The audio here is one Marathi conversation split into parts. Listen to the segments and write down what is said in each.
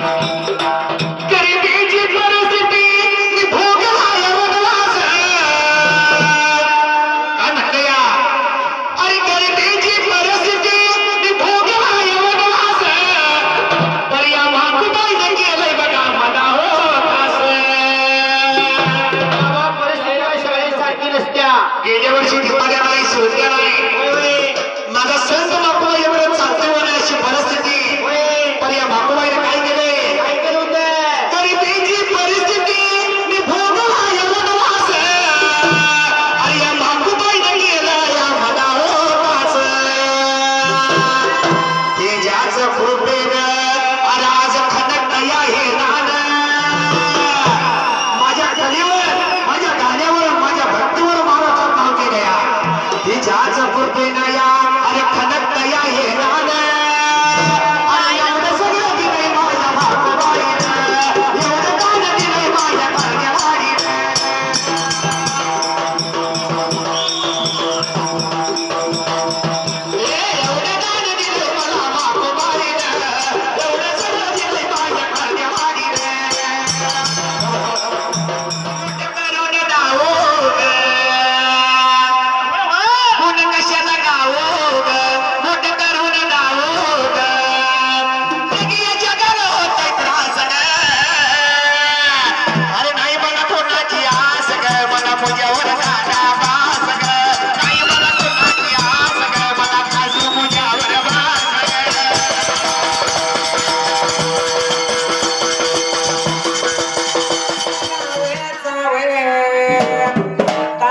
Thank you. Glória, glória.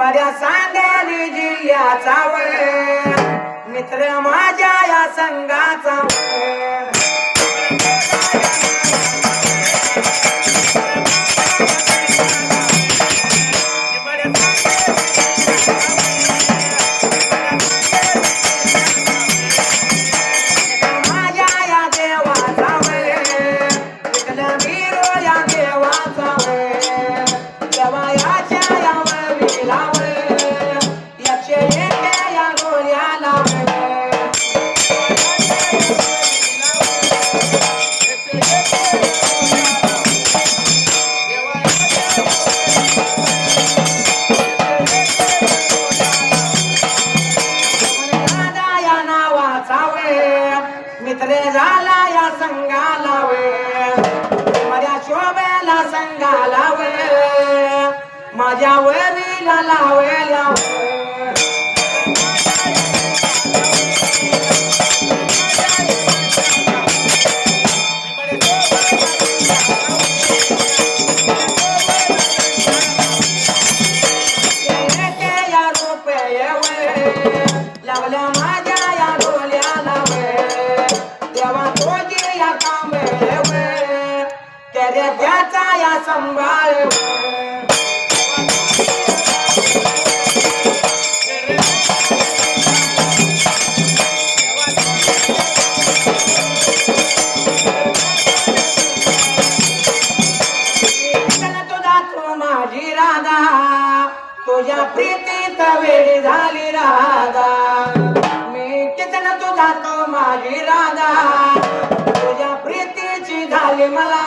उंबऱ्या Sangli जिल्ह्याचा वय. मित्र माझ्या या संघाचा मित्रे झाला या संघाला माझ्या शोभेला संघाला माझ्या वरीला लावे लावे तुझ्या प्रीतीत वेळ झाली राधा मी किचन तुझा तो माझी राधा. तुझ्या प्रीतीची झाली मला.